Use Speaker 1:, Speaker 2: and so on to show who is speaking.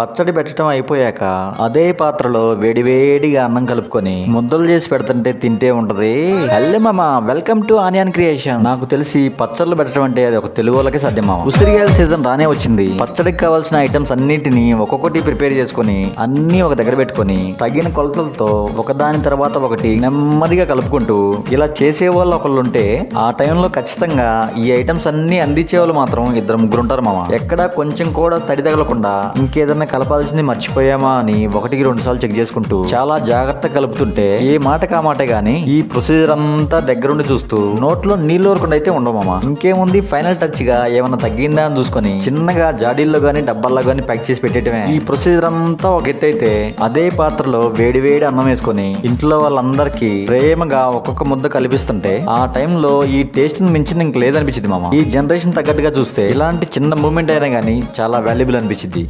Speaker 1: పచ్చడి పెట్టడం అయిపోయాక అదే పాత్రలో వేడివేడిగా అన్నం కలుపుకొని ముద్దలు చేసి పెడుతుంటే తింటే ఉంటది. హలో మామ వెల్కమ్ టు ఆనియన్ క్రియేషన్. నాకు తెలిసి పచ్చళ్ళు పెట్టడం అంటే అది ఒక తెలుగు వాళ్ళకే సాధ్యం మామ ఉసిరికాయల సీజన్ రానే వచ్చింది. పచ్చడికి కావాల్సిన ఐటమ్స్ అన్నిటిని ఒక్కొక్కటి ప్రిపేర్ చేసుకొని అన్ని ఒక దగ్గర పెట్టుకొని తగిన కొలతలతో ఒకదాని తర్వాత ఒకటి నెమ్మదిగా కలుపుకుంటూ ఇలా చేసే వాళ్ళు ఒకళ్ళు ఉంటే ఆ టైంలో ఖచ్చితంగా ఈ ఐటమ్స్ అన్ని అందించే వాళ్ళు మాత్రం ఇద్దరు ముగ్గురు ఉంటారు మామ. ఎక్కడ కొంచెం కూడా తడి తగలకుండా ఇంకేదన్నా కలపాల్సింది మర్చిపోయామా అని ఒకటికి రెండు సార్లు చెక్ చేసుకుంటూ చాలా జాగ్రత్తగా కలుపుతుంటే ఏ మాట కా మాట గానీ ఈ ప్రొసీజర్ అంతా దగ్గరుండి చూస్తూ నోట్లో నీళ్ళు ఊరకుండా అయితే ఉండవు ఇంకేముంది ఫైనల్ టచ్గా ఏమన్నా తగ్గిందా అని చూసుకొని చిన్నగా జాడీల్లో గానీ డబ్బాల్లో గానీ ప్యాక్ చేసి పెట్టేయటమే. ఈ ప్రొసీజర్ అంతా ఒక ఎత్తు అయితే అదే పాత్రలో వేడి వేడి అన్నం వేసుకొని ఇంట్లో వాళ్ళందరికీ ప్రేమగా ఒక్కొక్క ముద్ద కల్పిస్తుంటే ఆ టైంలో ఈ టేస్ట్ని మించింది ఇంక లేదనిపించింది మామ. ఈ జనరేషన్ తగ్గట్టుగా చూస్తే ఇలాంటి చిన్న మూమెంట్ అయినా గానీ చాలా వాల్యుబుల్ అనిపించింది.